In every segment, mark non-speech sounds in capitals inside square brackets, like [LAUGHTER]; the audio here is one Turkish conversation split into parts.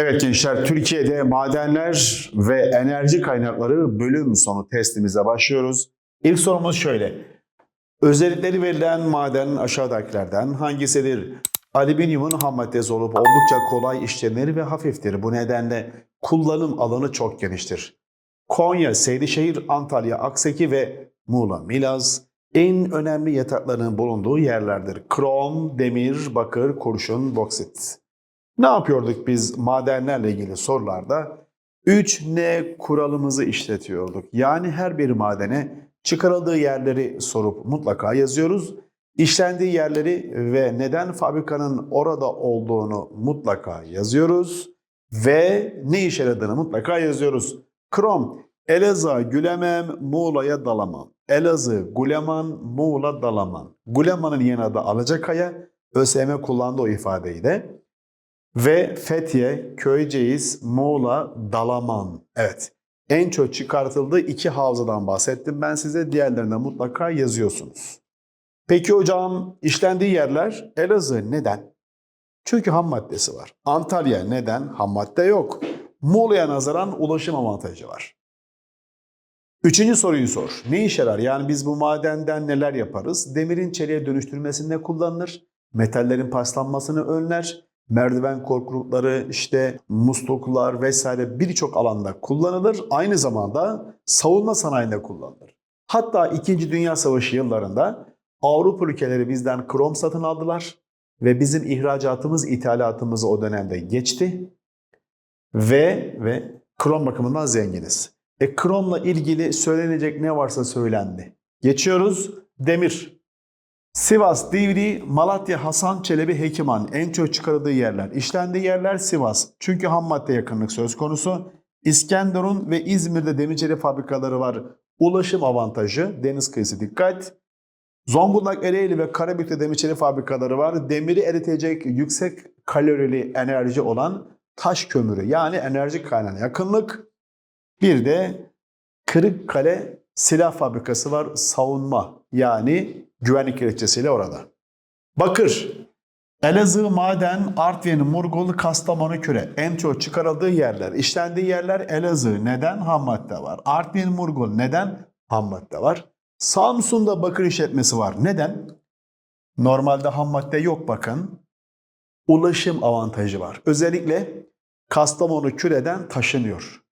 Evet gençler, Türkiye'de madenler ve enerji kaynakları bölüm sonu testimize başlıyoruz. İlk sorumuz şöyle. Özellikleri verilen maden aşağıdakilerden hangisidir? Alüminyumun ham maddesi olup oldukça kolay işlenir ve hafiftir. Bu nedenle kullanım alanı çok geniştir. Konya, Seydişehir, Antalya, Akseki ve Muğla, Milaz en önemli yatakların bulunduğu yerlerdir. Krom, demir, bakır, kurşun, boksit. Ne yapıyorduk biz madenlerle ilgili sorularda? 3N kuralımızı işletiyorduk. Yani her bir madene çıkarıldığı yerleri sorup mutlaka yazıyoruz. İşlendiği yerleri ve neden fabrikanın orada olduğunu mutlaka yazıyoruz. Ve ne işe yaradığını mutlaka yazıyoruz. Krom, Elazığ, Gülemem, Muğla'ya dalamam. Elazığ, Güleman, Muğla, Dalaman. Güleman'ın yeni adı Alacakaya. ÖSYM kullandı o ifadeyi de. Ve Fethiye, Köyceğiz, Muğla, Dalaman. Evet. En çok çıkartıldığı iki havzadan bahsettim ben size. Diğerlerine mutlaka yazıyorsunuz. Peki hocam işlendiği yerler Elazığ neden? Çünkü ham maddesi var. Antalya neden? Ham madde yok. Muğla'ya nazaran ulaşım avantajı var. Üçüncü soruyu sor. Ne işe yarar? Yani biz bu madenden neler yaparız? Demirin çeliğe dönüştürmesinde kullanılır. Metallerin paslanmasını önler. Merdiven korkulukları, işte musluklar vesaire birçok alanda kullanılır. Aynı zamanda savunma sanayinde kullanılır. Hatta 2. Dünya Savaşı yıllarında Avrupa ülkeleri bizden krom satın aldılar ve bizim ihracatımız ithalatımızı o dönemde geçti ve ve krom bakımından zenginiz. E kromla ilgili söylenecek ne varsa söylendi. Geçiyoruz. Demir. Sivas, Divri, Malatya, Hasan, Çelebi, Hekiman en çok çıkarıldığı yerler. İşlendiği yerler Sivas. Çünkü ham madde yakınlık söz konusu. İskenderun ve İzmir'de demir fabrikaları var. Ulaşım avantajı, deniz kıyısı dikkat. Zonguldak, Ereğli ve Karabük'te demir fabrikaları var. Demiri eritecek yüksek kalorili enerji olan taş kömürü yani enerji kaynağına yakınlık. Bir de Kırıkkale silah fabrikası var savunma yani güvenlik gerekçesiyle orada. Bakır, Elazığ, Maden, Artvin, Murgul, Kastamonu, Küre en çok çıkarıldığı yerler. İşlendiği yerler Elazığ. Neden? Ham madde var. Artvin, Murgul. Neden? Ham madde var. Samsun'da bakır işletmesi var. Neden? Normalde ham madde yok bakın. Ulaşım avantajı var. Özellikle Kastamonu Küre'den taşınıyor.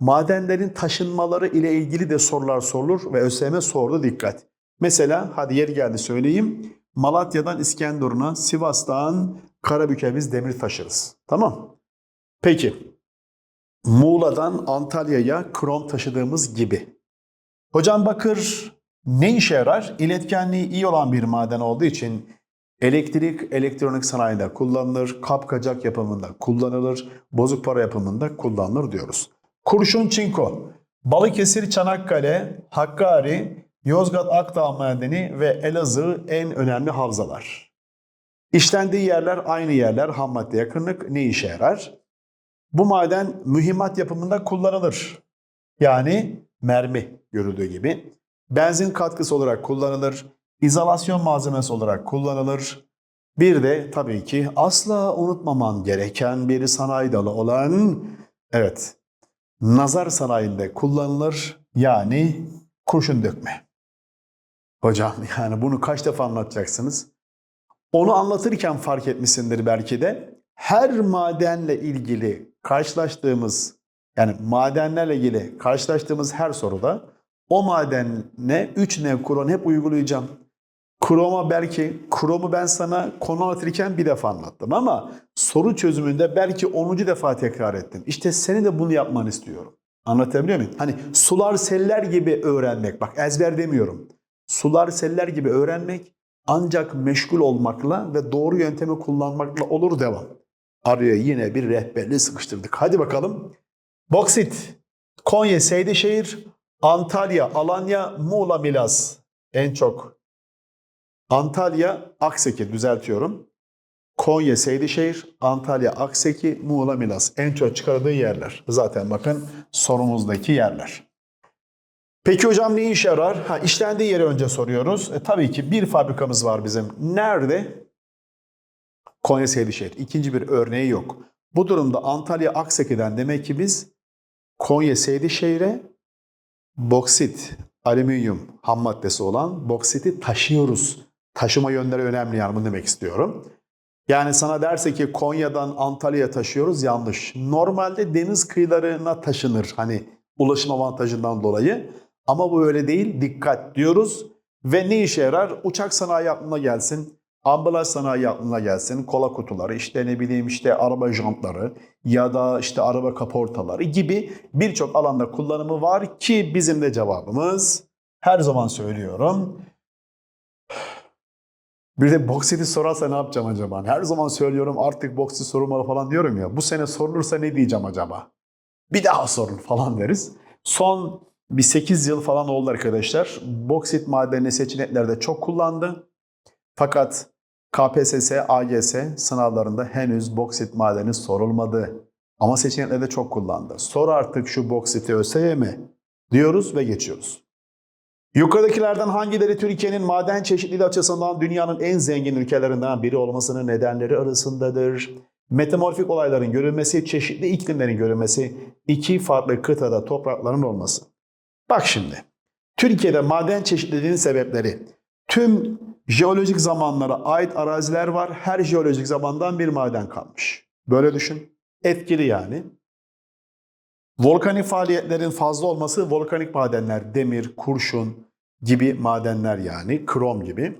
Madenlerin taşınmaları ile ilgili de sorular sorulur ve ÖSYM sordu dikkat. Mesela hadi yeri geldi söyleyeyim. Malatya'dan İskenderun'a, Sivas'tan Karabük'e biz demir taşırız. Tamam. Peki. Muğla'dan Antalya'ya krom taşıdığımız gibi. Hocam bakır ne işe yarar? İletkenliği iyi olan bir maden olduğu için elektrik, elektronik sanayide kullanılır, kapkacak yapımında kullanılır, bozuk para yapımında kullanılır diyoruz. Kurşun çinko, Balıkesir, Çanakkale, Hakkari, Yozgat Akdağ madeni ve Elazığ en önemli havzalar. İşlendiği yerler aynı yerler, ham madde yakınlık ne işe yarar? Bu maden mühimmat yapımında kullanılır. Yani mermi görüldüğü gibi. Benzin katkısı olarak kullanılır. izolasyon malzemesi olarak kullanılır. Bir de tabii ki asla unutmaman gereken bir sanayi dalı olan evet nazar sanayinde kullanılır. Yani kurşun dökme. Hocam [LAUGHS] yani bunu kaç defa anlatacaksınız? Onu anlatırken fark etmişsindir belki de. Her madenle ilgili karşılaştığımız yani madenlerle ilgili karşılaştığımız her soruda o madenle 3N kuron hep uygulayacağım. Kroma belki, kromu ben sana konu anlatırken bir defa anlattım ama soru çözümünde belki 10. defa tekrar ettim. İşte seni de bunu yapmanı istiyorum. Anlatabiliyor muyum? Hani sular seller gibi öğrenmek. Bak ezber demiyorum. Sular seller gibi öğrenmek ancak meşgul olmakla ve doğru yöntemi kullanmakla olur devam. Araya yine bir rehberliği sıkıştırdık. Hadi bakalım. Boksit, Konya, Seydişehir, Antalya, Alanya, Muğla, Milas. En çok. Antalya, Akseki düzeltiyorum. Konya, Seydişehir, Antalya, Akseki, Muğla, Milas. En çok çıkardığı yerler. Zaten bakın sorumuzdaki yerler. Peki hocam ne işe yarar? Ha, işlendiği yeri önce soruyoruz. E, tabii ki bir fabrikamız var bizim. Nerede? Konya Seydişehir. İkinci bir örneği yok. Bu durumda Antalya Akseki'den demek ki biz Konya Seydişehir'e boksit, alüminyum ham maddesi olan boksiti taşıyoruz. Taşıma yönleri önemli yani bunu demek istiyorum. Yani sana derse ki Konya'dan Antalya'ya taşıyoruz yanlış. Normalde deniz kıyılarına taşınır hani ulaşım avantajından dolayı. Ama bu öyle değil. Dikkat diyoruz. Ve ne işe yarar? Uçak sanayi aklına gelsin. Ambulans sanayi aklına gelsin. Kola kutuları, işte ne bileyim işte araba jantları ya da işte araba kaportaları gibi birçok alanda kullanımı var ki bizim de cevabımız her zaman söylüyorum. Bir de boksiti sorarsa ne yapacağım acaba? Her zaman söylüyorum artık boksit sorulmalı falan diyorum ya. Bu sene sorulursa ne diyeceğim acaba? Bir daha sorun falan deriz. Son bir 8 yıl falan oldu arkadaşlar. Boksit madenini seçeneklerde çok kullandı. Fakat KPSS, AGS sınavlarında henüz boksit madeni sorulmadı. Ama seçeneklerde çok kullandı. Sor artık şu boksiti ÖSYM diyoruz ve geçiyoruz. Yukarıdakilerden hangileri Türkiye'nin maden çeşitliliği açısından dünyanın en zengin ülkelerinden biri olmasının nedenleri arasındadır? Metamorfik olayların görülmesi, çeşitli iklimlerin görülmesi, iki farklı kıtada toprakların olması. Bak şimdi, Türkiye'de maden çeşitliliğinin sebepleri. Tüm jeolojik zamanlara ait araziler var. Her jeolojik zamandan bir maden kalmış. Böyle düşün. Etkili yani. Volkanik faaliyetlerin fazla olması volkanik madenler, demir, kurşun gibi madenler yani, krom gibi.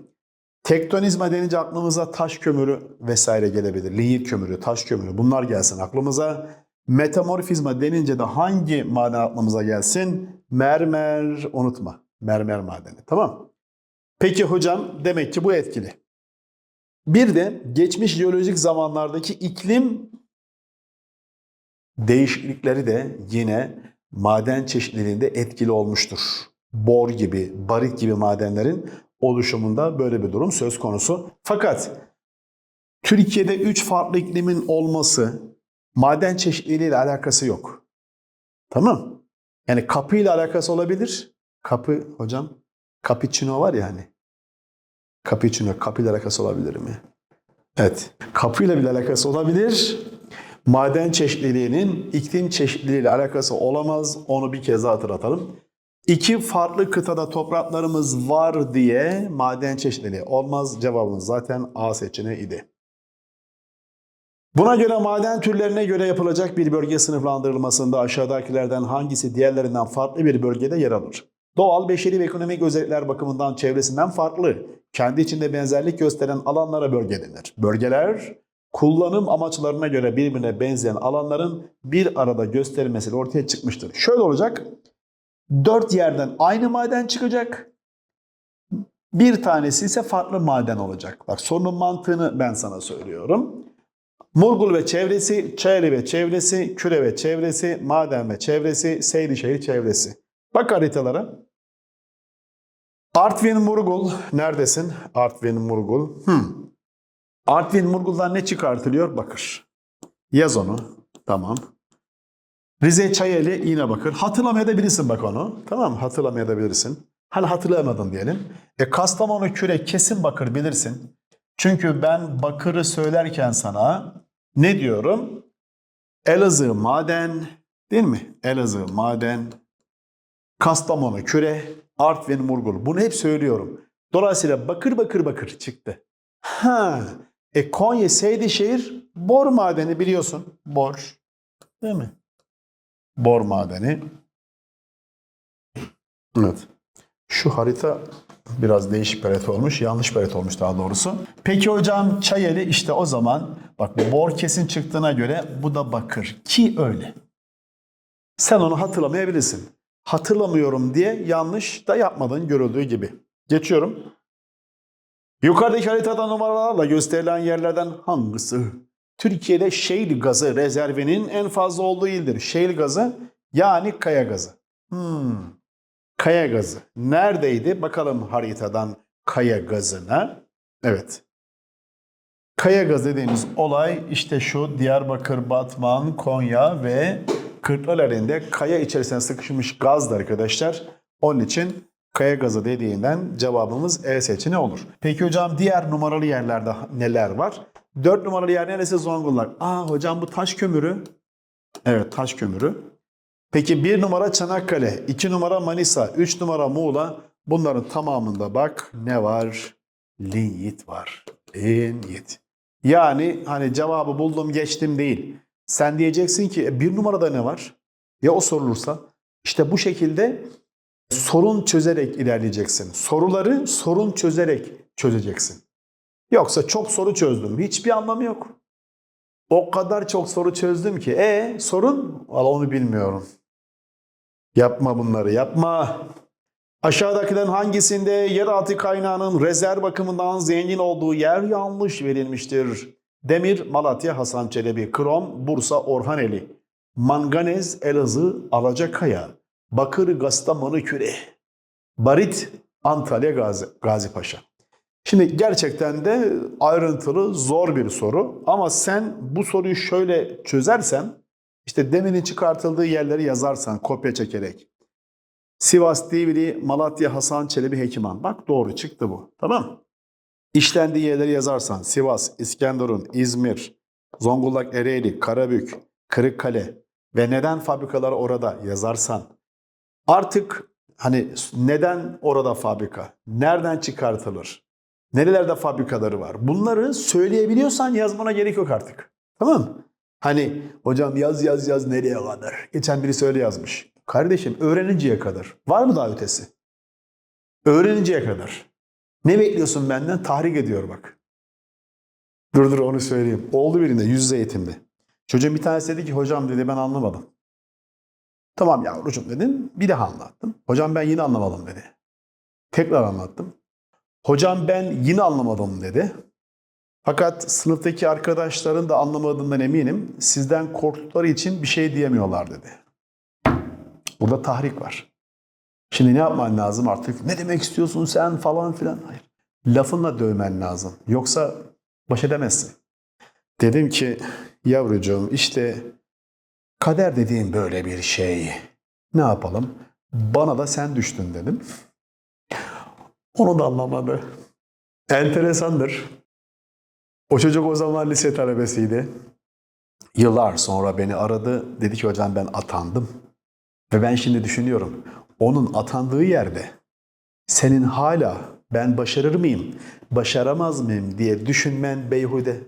Tektonizma denince aklımıza taş kömürü vesaire gelebilir. Lihir kömürü, taş kömürü bunlar gelsin aklımıza. Metamorfizma denince de hangi maden aklımıza gelsin? Mermer, unutma. Mermer madeni, tamam Peki hocam, demek ki bu etkili. Bir de geçmiş jeolojik zamanlardaki iklim değişiklikleri de yine maden çeşitliliğinde etkili olmuştur. Bor gibi, barit gibi madenlerin oluşumunda böyle bir durum söz konusu. Fakat Türkiye'de üç farklı iklimin olması maden çeşitliliği ile alakası yok. Tamam? Yani kapı ile alakası olabilir. Kapı hocam, cappuccino var ya hani. Cappuccino, kapı ile alakası olabilir mi? Evet. Kapı ile bile alakası olabilir. Maden çeşitliliğinin iklim çeşitliliği ile alakası olamaz. Onu bir kez daha hatırlatalım. İki farklı kıtada topraklarımız var diye maden çeşitliliği olmaz. Cevabımız zaten A seçeneği idi. Buna göre maden türlerine göre yapılacak bir bölge sınıflandırılmasında aşağıdakilerden hangisi diğerlerinden farklı bir bölgede yer alır? Doğal, beşeri ve ekonomik özellikler bakımından çevresinden farklı, kendi içinde benzerlik gösteren alanlara bölge denir. Bölgeler, kullanım amaçlarına göre birbirine benzeyen alanların bir arada gösterilmesiyle ortaya çıkmıştır. Şöyle olacak, dört yerden aynı maden çıkacak, bir tanesi ise farklı maden olacak. Bak sorunun mantığını ben sana söylüyorum. Murgul ve çevresi, Çayeli ve çevresi, Küre ve çevresi, Maden ve çevresi, Seydişehir çevresi. Bak haritalara. Artvin Murgul neredesin? Artvin Murgul. Hmm. Artvin Murgul'dan ne çıkartılıyor? Bakır. Yaz onu. Tamam. Rize Çayeli yine bakır. Hatırlamayabilirsin bak onu. Tamam hatırlamayabilirsin. Hani hatırlayamadın diyelim. E Kastamonu Küre kesin bakır bilirsin. Çünkü ben bakırı söylerken sana ne diyorum? Elazığ maden değil mi? Elazığ maden, Kastamonu küre, Artvin Murgul. Bunu hep söylüyorum. Dolayısıyla bakır bakır bakır çıktı. Ha, e Konya Seydişehir bor madeni biliyorsun. Bor. Değil mi? Bor madeni. Evet. Şu harita biraz değişik bir harita olmuş. Yanlış bir harita olmuş daha doğrusu. Peki hocam Çayeli işte o zaman bak bor kesin çıktığına göre bu da bakır. Ki öyle. Sen onu hatırlamayabilirsin. Hatırlamıyorum diye yanlış da yapmadın görüldüğü gibi. Geçiyorum. Yukarıdaki haritada numaralarla gösterilen yerlerden hangisi? Türkiye'de shale gazı rezervinin en fazla olduğu ildir. Shale gazı yani kaya gazı. Hmm. Kaya gazı. Neredeydi? Bakalım haritadan kaya gazına. Evet. Kaya gazı dediğimiz olay işte şu Diyarbakır, Batman, Konya ve Kırklareli'nde kaya içerisine sıkışmış gazdı arkadaşlar. Onun için kaya gazı dediğinden cevabımız E seçeneği olur. Peki hocam diğer numaralı yerlerde neler var? Dört numaralı yer neresi? Zonguldak. Aa hocam bu taş kömürü. Evet taş kömürü. Peki bir numara Çanakkale, iki numara Manisa, üç numara Muğla. Bunların tamamında bak ne var? Linyit var. Linyit. Yani hani cevabı buldum geçtim değil. Sen diyeceksin ki "E, bir numarada ne var? Ya o sorulursa? İşte bu şekilde sorun çözerek ilerleyeceksin. Soruları sorun çözerek çözeceksin. Yoksa çok soru çözdüm. Hiçbir anlamı yok. O kadar çok soru çözdüm ki. E sorun? Valla onu bilmiyorum. Yapma bunları yapma. Aşağıdakilerin hangisinde yeraltı kaynağının rezerv bakımından zengin olduğu yer yanlış verilmiştir? Demir, Malatya, Hasan Çelebi, Krom, Bursa, Orhaneli, Manganez, Elazığ, Alacakaya, Bakır, Kastamonu, Küre, Barit, Antalya, Gazi, Gazi Paşa. Şimdi gerçekten de ayrıntılı, zor bir soru. Ama sen bu soruyu şöyle çözersen, işte demirin çıkartıldığı yerleri yazarsan kopya çekerek. Sivas, Divri, Malatya, Hasan, Çelebi, Hekiman. Bak doğru çıktı bu. Tamam İşlendiği yerleri yazarsan Sivas, İskenderun, İzmir, Zonguldak, Ereğli, Karabük, Kırıkkale ve neden fabrikalar orada yazarsan artık hani neden orada fabrika? Nereden çıkartılır? Nerelerde fabrikaları var? Bunları söyleyebiliyorsan yazmana gerek yok artık. Tamam mı? Hani hocam yaz yaz yaz nereye kadar? Geçen birisi öyle yazmış. Kardeşim öğreninceye kadar. Var mı daha ötesi? Öğreninceye kadar. Ne bekliyorsun benden? Tahrik ediyor bak. Dur dur onu söyleyeyim. Oldu birinde yüz eğitimde. Çocuğun bir tanesi dedi ki hocam dedi ben anlamadım. Tamam yavrucuğum dedim. Bir daha anlattım. Hocam ben yine anlamadım dedi. Tekrar anlattım. Hocam ben yine anlamadım dedi. Fakat sınıftaki arkadaşların da anlamadığından eminim. Sizden korktukları için bir şey diyemiyorlar dedi. Burada tahrik var. Şimdi ne yapman lazım artık? Ne demek istiyorsun sen falan filan? Hayır. Lafınla dövmen lazım. Yoksa baş edemezsin. Dedim ki yavrucuğum işte kader dediğin böyle bir şey. Ne yapalım? Bana da sen düştün dedim. Onu da anlamadı. Enteresandır. O çocuk o zaman lise talebesiydi. Yıllar sonra beni aradı. Dedi ki hocam ben atandım. Ve ben şimdi düşünüyorum. Onun atandığı yerde senin hala ben başarır mıyım, başaramaz mıyım diye düşünmen beyhude.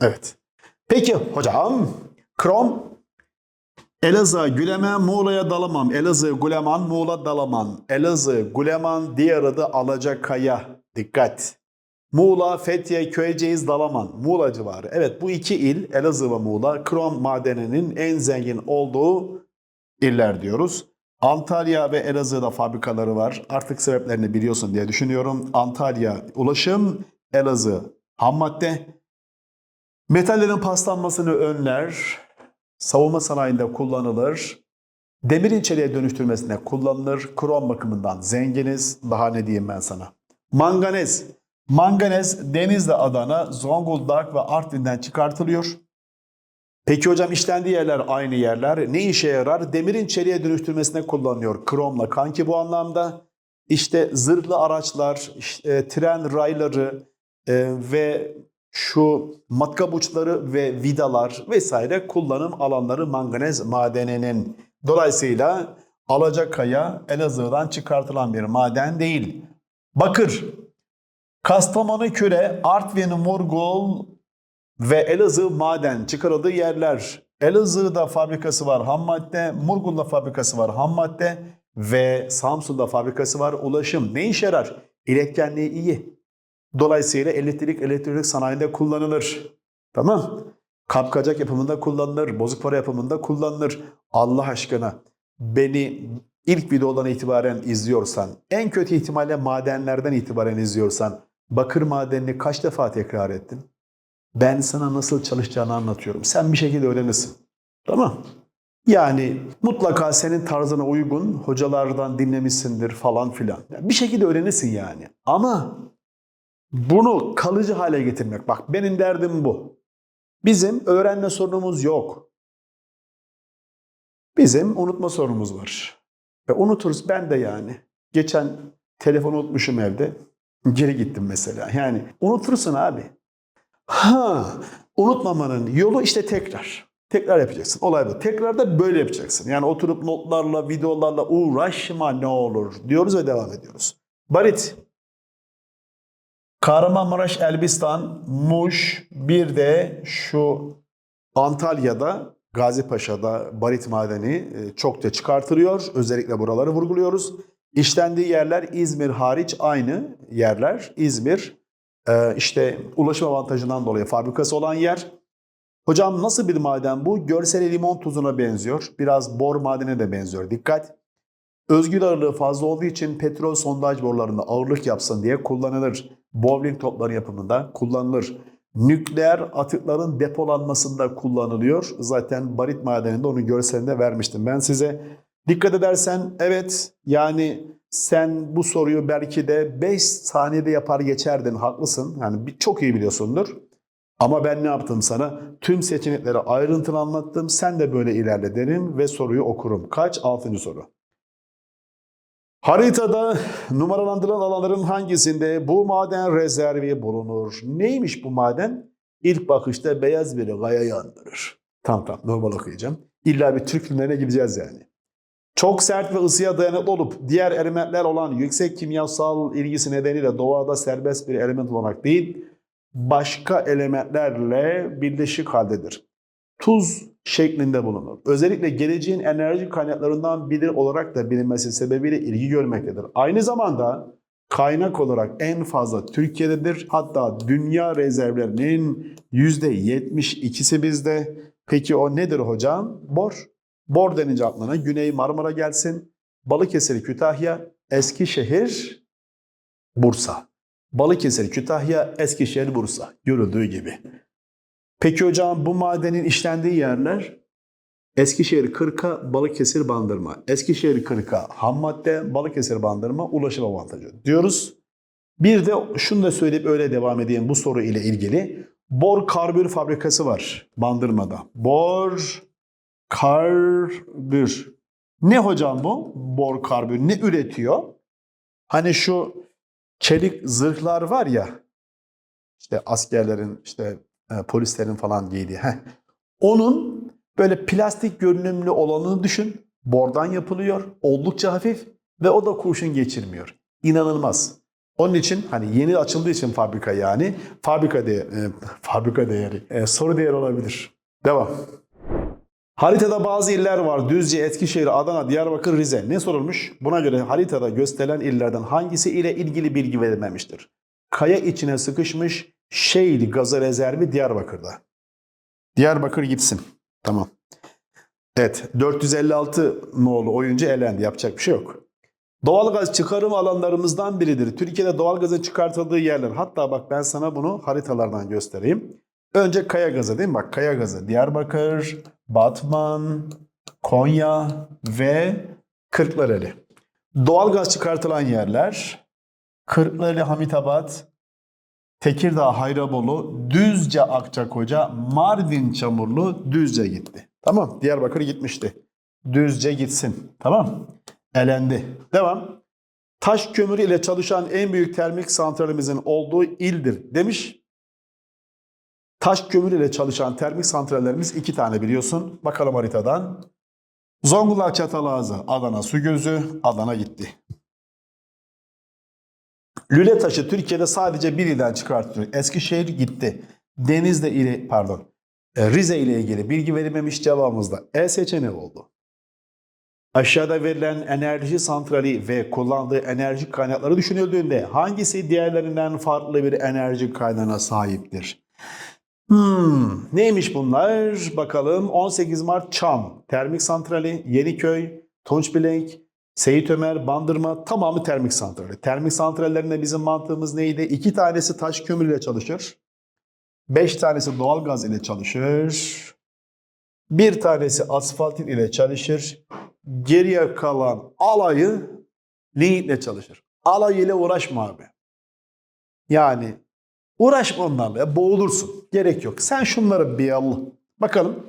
Evet. Peki hocam, Krom, Elazığ, Gülemen, Muğla'ya dalamam. Elazığ, Güleman, Muğla dalaman. Elazığ, Güleman, diğer adı Alacakaya. Dikkat. Muğla, Fethiye, Köyceğiz, Dalaman, Muğla civarı. Evet bu iki il Elazığ ve Muğla krom madeninin en zengin olduğu iller diyoruz. Antalya ve Elazığ'da fabrikaları var. Artık sebeplerini biliyorsun diye düşünüyorum. Antalya ulaşım, Elazığ ham madde. Metallerin paslanmasını önler. Savunma sanayinde kullanılır. Demirin çeliğe dönüştürmesine kullanılır. Krom bakımından zenginiz. Daha ne diyeyim ben sana. Manganez. Manganez Denizli, Adana, Zonguldak ve Artvin'den çıkartılıyor. Peki hocam işlendiği yerler aynı yerler. Ne işe yarar? Demirin çeliğe dönüştürmesine kullanılıyor. Kromla kanki bu anlamda. İşte zırhlı araçlar, işte, tren rayları e, ve şu matkap uçları ve vidalar vesaire kullanım alanları manganez madeninin. Dolayısıyla Alacakaya Elazığ'dan çıkartılan bir maden değil. Bakır, Kastamonu Küre, Artvin Murgul ve Elazığ maden çıkarıldığı yerler. Elazığ'da fabrikası var ham madde, Murgul'da fabrikası var ham madde ve Samsun'da fabrikası var ulaşım. Ne işe yarar? İletkenliği iyi. Dolayısıyla elektrik elektrik sanayinde kullanılır. Tamam. Kapkacak yapımında kullanılır, bozuk para yapımında kullanılır. Allah aşkına beni ilk videodan itibaren izliyorsan, en kötü ihtimalle madenlerden itibaren izliyorsan, bakır madenini kaç defa tekrar ettin? Ben sana nasıl çalışacağını anlatıyorum. Sen bir şekilde öğrenirsin. Tamam. Yani mutlaka senin tarzına uygun hocalardan dinlemişsindir falan filan. Bir şekilde öğrenirsin yani. Ama bunu kalıcı hale getirmek. Bak benim derdim bu. Bizim öğrenme sorunumuz yok. Bizim unutma sorunumuz var. Ve unuturuz ben de yani. Geçen telefonu unutmuşum evde. Geri gittim mesela. Yani unutursun abi. Ha, unutmamanın yolu işte tekrar. Tekrar yapacaksın. Olay bu. Tekrar da böyle yapacaksın. Yani oturup notlarla, videolarla uğraşma ne olur diyoruz ve devam ediyoruz. Barit. Kahramanmaraş, Elbistan, Muş, bir de şu Antalya'da, Gazipaşa'da barit madeni e, çok da çıkartılıyor. Özellikle buraları vurguluyoruz. İşlendiği yerler İzmir hariç aynı yerler. İzmir e, işte ulaşım avantajından dolayı fabrikası olan yer. Hocam nasıl bir maden bu? Görseli limon tuzuna benziyor. Biraz bor madene de benziyor. Dikkat! Özgül ağırlığı fazla olduğu için petrol sondaj borularında ağırlık yapsın diye kullanılır. Bowling topları yapımında kullanılır. Nükleer atıkların depolanmasında kullanılıyor. Zaten barit madeninde onun görselinde vermiştim ben size. Dikkat edersen evet yani sen bu soruyu belki de 5 saniyede yapar geçerdin haklısın. Yani çok iyi biliyorsundur. Ama ben ne yaptım sana? Tüm seçenekleri ayrıntılı anlattım. Sen de böyle ilerle derim ve soruyu okurum. Kaç? Altıncı soru. Haritada numaralandırılan alanların hangisinde bu maden rezervi bulunur? Neymiş bu maden? İlk bakışta beyaz bir gayayı andırır. Tamam tamam normal okuyacağım. İlla bir Türk filmlerine gideceğiz yani. Çok sert ve ısıya dayanıklı olup diğer elementler olan yüksek kimyasal ilgisi nedeniyle doğada serbest bir element olarak değil, başka elementlerle birleşik haldedir. Tuz şeklinde bulunur. Özellikle geleceğin enerji kaynaklarından biri olarak da bilinmesi sebebiyle ilgi görmektedir. Aynı zamanda kaynak olarak en fazla Türkiye'dedir. Hatta dünya rezervlerinin %72'si bizde. Peki o nedir hocam? Bor. Bor denince aklına Güney Marmara gelsin. Balıkesir, Kütahya, Eskişehir, Bursa. Balıkesir, Kütahya, Eskişehir, Bursa. Görüldüğü gibi. Peki hocam bu madenin işlendiği yerler Eskişehir Kırka, Balıkesir Bandırma. Eskişehir Kırka ham madde, Balıkesir Bandırma ulaşım avantajı diyoruz. Bir de şunu da söyleyip öyle devam edeyim bu soru ile ilgili. Bor karbür fabrikası var Bandırma'da. Bor karbür. Ne hocam bu? Bor karbür. Ne üretiyor? Hani şu çelik zırhlar var ya işte askerlerin işte e, polislerin falan giydiği. Heh. Onun böyle plastik görünümlü olanını düşün. Bordan yapılıyor. Oldukça hafif ve o da kurşun geçirmiyor. İnanılmaz. Onun için hani yeni açıldığı için fabrika yani fabrika değer, e, fabrika değeri e, soru değeri olabilir. Devam. Haritada bazı iller var. Düzce, Eskişehir, Adana, Diyarbakır, Rize. Ne sorulmuş? Buna göre haritada gösterilen illerden hangisi ile ilgili bilgi verilmemiştir? Kaya içine sıkışmış Şeyli gazı rezervi Diyarbakır'da. Diyarbakır gitsin. Tamam. Evet. 456 nolu oyuncu elendi. Yapacak bir şey yok. Doğalgaz çıkarım alanlarımızdan biridir. Türkiye'de doğalgazın çıkartıldığı yerler. Hatta bak ben sana bunu haritalardan göstereyim. Önce kaya gazı değil mi? Bak kaya gazı. Diyarbakır, Batman, Konya ve Kırklareli. Doğalgaz çıkartılan yerler Kırklareli, Hamitabat, Tekirdağ, Hayrabolu, Düzce, Akçakoca, Mardin, Çamurlu, Düzce gitti. Tamam. Diyarbakır gitmişti. Düzce gitsin. Tamam. Elendi. Devam. Taş kömürü ile çalışan en büyük termik santralimizin olduğu ildir demiş. Taş kömür ile çalışan termik santrallerimiz iki tane biliyorsun. Bakalım haritadan. Zonguldak, Çatalazı, Adana, Sugözü, Adana gitti. Lüle taşı Türkiye'de sadece bir ilden çıkartılıyor. Eskişehir gitti. Denizli ile pardon e, Rize ile ilgili bilgi verilmemiş cevabımızda E seçeneği oldu. Aşağıda verilen enerji santrali ve kullandığı enerji kaynakları düşünüldüğünde hangisi diğerlerinden farklı bir enerji kaynağına sahiptir? Hmm, neymiş bunlar? Bakalım 18 Mart Çam, Termik Santrali, Yeniköy, Tunçbilek, Seyit Ömer, Bandırma tamamı termik santrali. Termik santrallerinde bizim mantığımız neydi? İki tanesi taş kömürle çalışır. Beş tanesi doğalgaz ile çalışır. Bir tanesi asfalt ile çalışır. Geriye kalan alayı lignit çalışır. Alay ile uğraşma abi. Yani uğraşma onlarla ya, boğulursun. Gerek yok. Sen şunları bir al. Bakalım.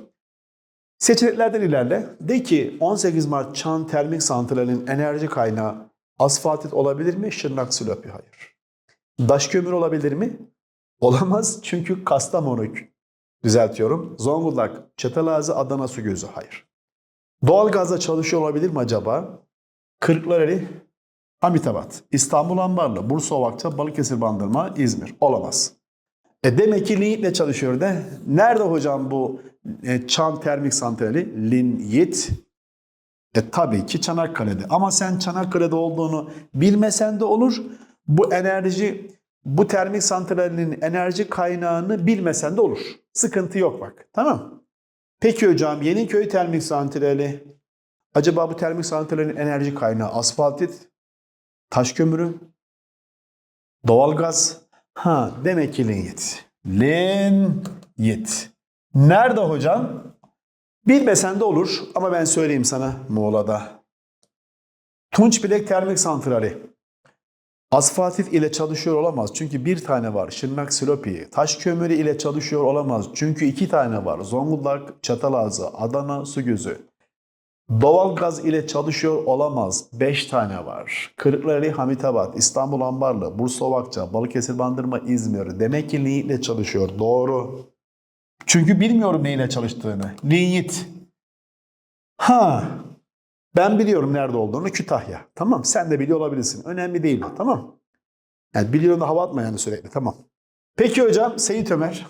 Seçeneklerden ilerle. De ki 18 Mart Çan Termik Santrali'nin enerji kaynağı asfaltit olabilir mi? Şırnak Silopi hayır. Daş kömür olabilir mi? Olamaz çünkü Kastamonu düzeltiyorum. Zonguldak, Çatalazı, Adana su gözü hayır. Doğalgazla çalışıyor olabilir mi acaba? Kırklareli, Hamitabat, İstanbul Ambarlı, Bursa Ovakça, Balıkesir Bandırma, İzmir. Olamaz. E demek ki Linyit'le çalışıyor de. Nerede hocam bu e, Çan Termik Santrali? Linyit. E tabii ki Çanakkale'de. Ama sen Çanakkale'de olduğunu bilmesen de olur. Bu enerji, bu termik santralinin enerji kaynağını bilmesen de olur. Sıkıntı yok bak. Tamam. Peki hocam Yeniköy Termik Santrali. Acaba bu termik santralin enerji kaynağı asfaltit, taş kömürü, doğalgaz. Ha demek ki linyit. Linyit. Nerede hocam? Bilmesen de olur ama ben söyleyeyim sana Muğla'da. Tunçbilek Termik Santrali. Asfaltit ile çalışıyor olamaz çünkü bir tane var. Şırnak Silopi. Taş kömürü ile çalışıyor olamaz çünkü iki tane var. Zonguldak, Çatalazı, Adana, Sugözü. Doğalgaz ile çalışıyor olamaz. 5 tane var. Kırıklareli Hamitabat, İstanbul Ambarlı, Bursa Ovakça, Balıkesir Bandırma, İzmir. Demek ki linyit çalışıyor. Doğru. Çünkü bilmiyorum neyle çalıştığını. Linyit. Ha. Ben biliyorum nerede olduğunu. Kütahya. Tamam. Sen de biliyor olabilirsin. Önemli değil. Tamam. Yani biliyorum da hava atma yani sürekli. Tamam. Peki hocam Seyit Ömer.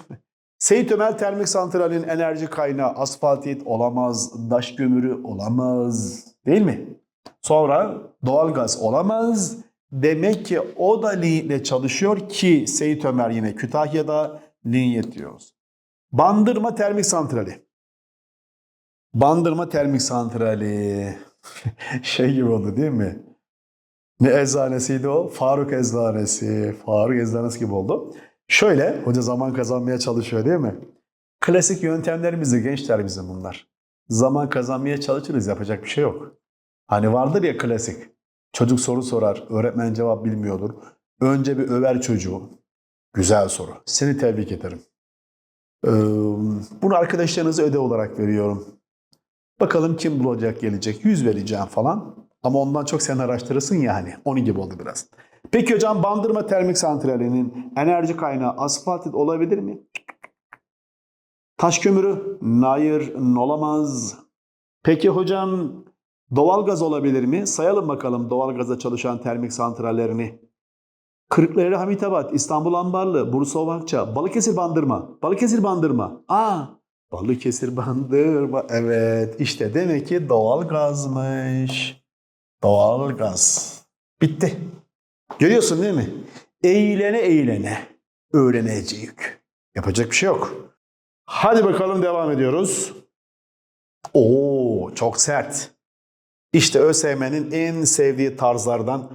Seyit Ömer Termik Santrali'nin enerji kaynağı asfaltit olamaz, taş kömürü olamaz. Değil mi? Sonra doğalgaz olamaz. Demek ki o da linyetle çalışıyor ki Seyit Ömer yine Kütahya'da linyet diyoruz. Bandırma Termik Santrali. Bandırma Termik Santrali. [LAUGHS] şey gibi oldu değil mi? Ne eczanesiydi o? Faruk Eczanesi. Faruk Eczanesi gibi oldu. Şöyle, hoca zaman kazanmaya çalışıyor değil mi? Klasik yöntemlerimizde gençler bizim bunlar. Zaman kazanmaya çalışırız, yapacak bir şey yok. Hani vardır ya klasik. Çocuk soru sorar, öğretmen cevap bilmiyordur. Önce bir över çocuğu. Güzel soru. Seni tebrik ederim. Ee, bunu arkadaşlarınıza ödev olarak veriyorum. Bakalım kim bulacak gelecek. Yüz vereceğim falan. Ama ondan çok sen araştırırsın ya hani. Onun gibi oldu biraz. Peki hocam Bandırma Termik Santrali'nin enerji kaynağı asfaltit olabilir mi? Taş kömürü? Hayır, olamaz. Peki hocam doğalgaz olabilir mi? Sayalım bakalım doğalgaza çalışan termik santrallerini. Kırıklareli Hamitabat, İstanbul Ambarlı, Bursa Ovakça, Balıkesir Bandırma. Balıkesir Bandırma. Aa, Balıkesir Bandırma. Evet, işte demek ki doğalgazmış. Doğalgaz. Bitti. Görüyorsun değil mi? Eğlene eğlene öğreneceğiz. Yapacak bir şey yok. Hadi bakalım devam ediyoruz. Oo çok sert. İşte ÖSYM'nin en sevdiği tarzlardan.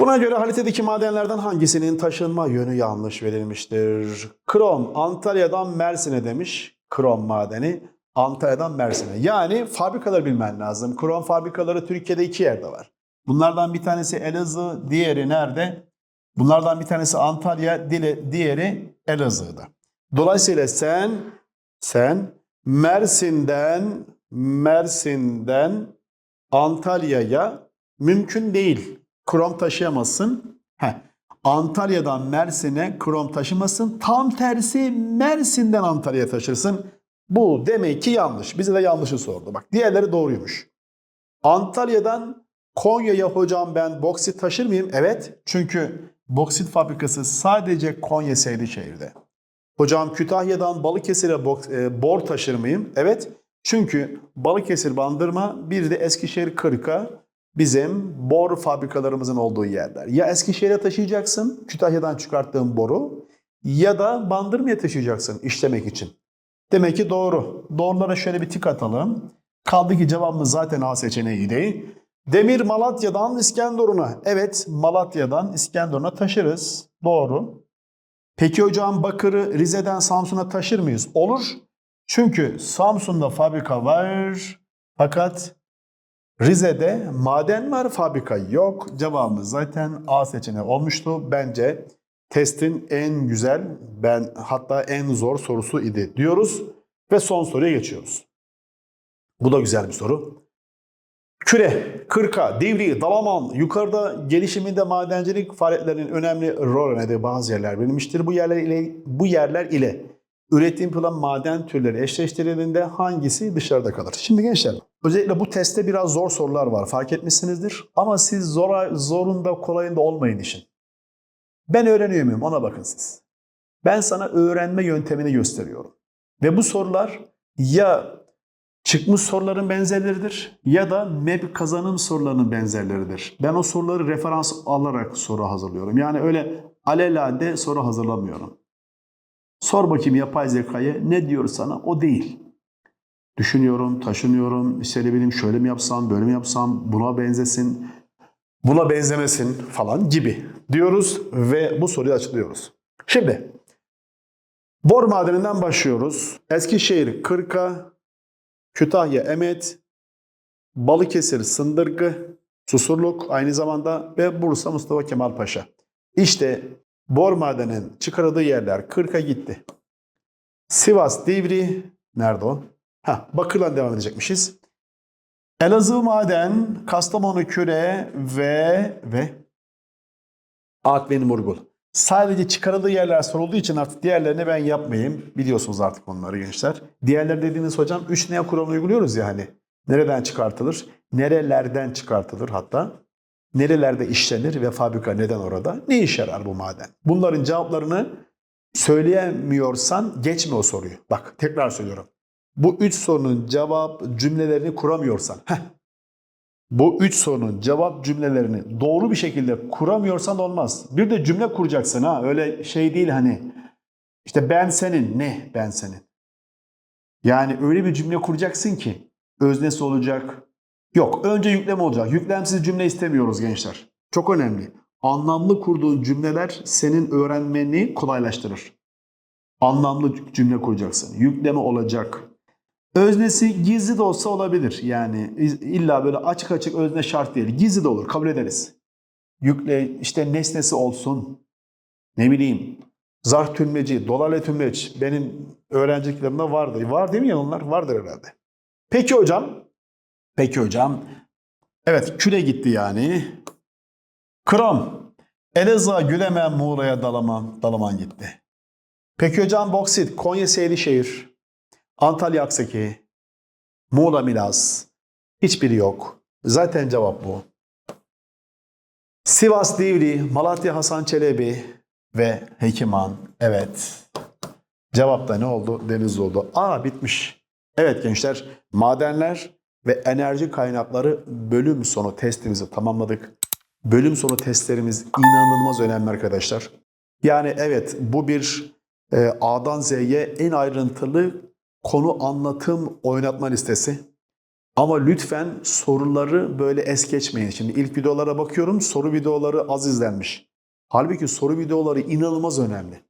Buna göre harittedeki madenlerden hangisinin taşınma yönü yanlış verilmiştir? Krom Antalya'dan Mersin'e demiş. Krom madeni Antalya'dan Mersin'e. Yani fabrikaları bilmen lazım. Krom fabrikaları Türkiye'de iki yerde var. Bunlardan bir tanesi Elazığ, diğeri nerede? Bunlardan bir tanesi Antalya, diğeri Elazığ'da. Dolayısıyla sen sen Mersin'den Mersin'den Antalya'ya mümkün değil. Krom taşıyamazsın. Heh. Antalya'dan Mersin'e krom taşımasın. Tam tersi Mersin'den Antalya'ya taşırsın. Bu demek ki yanlış. Bize de yanlışı sordu. Bak diğerleri doğruymuş. Antalya'dan Konya'ya hocam ben boksit taşır mıyım? Evet. Çünkü boksit fabrikası sadece Konya şehirde. Hocam Kütahya'dan Balıkesir'e e, bor taşır mıyım? Evet. Çünkü Balıkesir Bandırma bir de Eskişehir Kırık'a bizim bor fabrikalarımızın olduğu yerler. Ya Eskişehir'e taşıyacaksın Kütahya'dan çıkarttığın boru ya da Bandırma'ya taşıyacaksın işlemek için. Demek ki doğru. Doğrulara şöyle bir tik atalım. Kaldı ki cevabımız zaten A seçeneği değil. Demir Malatya'dan İskenderun'a. Evet Malatya'dan İskenderun'a taşırız. Doğru. Peki hocam Bakır'ı Rize'den Samsun'a taşır mıyız? Olur. Çünkü Samsun'da fabrika var. Fakat Rize'de maden var, fabrika yok. Cevabımız zaten A seçeneği olmuştu. Bence testin en güzel, ben hatta en zor sorusu idi diyoruz. Ve son soruya geçiyoruz. Bu da güzel bir soru. Küre, kırka, divri, dalaman, yukarıda gelişiminde madencilik faaliyetlerinin önemli rol oynadığı bazı yerler verilmiştir. Bu yerler ile bu yerler ile üretim yapılan maden türleri eşleştirildiğinde hangisi dışarıda kalır? Şimdi gençler, özellikle bu testte biraz zor sorular var. Fark etmişsinizdir. Ama siz zora, zorunda kolayında olmayın işin. Ben öğreniyor muyum? Ona bakın siz. Ben sana öğrenme yöntemini gösteriyorum. Ve bu sorular ya çıkmış soruların benzerleridir ya da MEP kazanım sorularının benzerleridir. Ben o soruları referans alarak soru hazırlıyorum. Yani öyle alelade soru hazırlamıyorum. Sor bakayım yapay zekaya ne diyor sana o değil. Düşünüyorum, taşınıyorum, işte ne bileyim şöyle mi yapsam, böyle mi yapsam, buna benzesin, buna benzemesin falan gibi diyoruz ve bu soruyu açıklıyoruz. Şimdi bor madeninden başlıyoruz. Eskişehir, Kırka, Kütahya, Emet, Balıkesir, Sındırgı, Susurluk aynı zamanda ve Bursa Mustafa Kemal Paşa. İşte bor madenin çıkarıldığı yerler 40'a gitti. Sivas, Divri, nerede o? Ha, Bakır'dan devam edecekmişiz. Elazığ Maden, Kastamonu Küre ve ve Akbeni Murgul. Sadece çıkarıldığı yerler sorulduğu için artık diğerlerini ben yapmayayım. Biliyorsunuz artık onları gençler. Diğerler dediğiniz hocam 3 neye kuralını uyguluyoruz ya hani. Nereden çıkartılır? Nerelerden çıkartılır hatta? Nerelerde işlenir ve fabrika neden orada? Ne işe yarar bu maden? Bunların cevaplarını söyleyemiyorsan geçme o soruyu. Bak tekrar söylüyorum. Bu üç sorunun cevap cümlelerini kuramıyorsan, heh, bu üç sorunun cevap cümlelerini doğru bir şekilde kuramıyorsan olmaz. Bir de cümle kuracaksın ha. Öyle şey değil hani. İşte ben senin. Ne ben senin? Yani öyle bir cümle kuracaksın ki öznesi olacak. Yok önce yükleme olacak. Yüklemsiz cümle istemiyoruz gençler. Çok önemli. Anlamlı kurduğun cümleler senin öğrenmeni kolaylaştırır. Anlamlı cümle kuracaksın. Yükleme olacak. Öznesi gizli de olsa olabilir. Yani illa böyle açık açık özne şart değil. Gizli de olur. Kabul ederiz. Yükle işte nesnesi olsun. Ne bileyim. Zarf tümleci, dolarla tümleç. Benim öğrenciliklerimde vardı. Var değil mi ya onlar? Vardır herhalde. Peki hocam. Peki hocam. Evet küle gitti yani. Krom. Elazığ, Gülemen, Muğla'ya Dalaman, Dalaman gitti. Peki hocam boksit. Konya, Seydişehir. Antalya Aksaki, Muğla Milas, hiçbiri yok. Zaten cevap bu. Sivas Divri, Malatya Hasan Çelebi ve Hekiman. Evet. Cevap da ne oldu? Deniz oldu. Aa bitmiş. Evet gençler, madenler ve enerji kaynakları bölüm sonu testimizi tamamladık. Bölüm sonu testlerimiz inanılmaz önemli arkadaşlar. Yani evet bu bir e, A'dan Z'ye en ayrıntılı konu anlatım oynatma listesi. Ama lütfen soruları böyle es geçmeyin. Şimdi ilk videolara bakıyorum soru videoları az izlenmiş. Halbuki soru videoları inanılmaz önemli.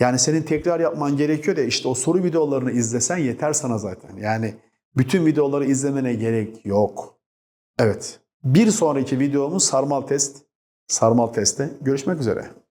Yani senin tekrar yapman gerekiyor da işte o soru videolarını izlesen yeter sana zaten. Yani bütün videoları izlemene gerek yok. Evet. Bir sonraki videomuz sarmal test. Sarmal testte görüşmek üzere.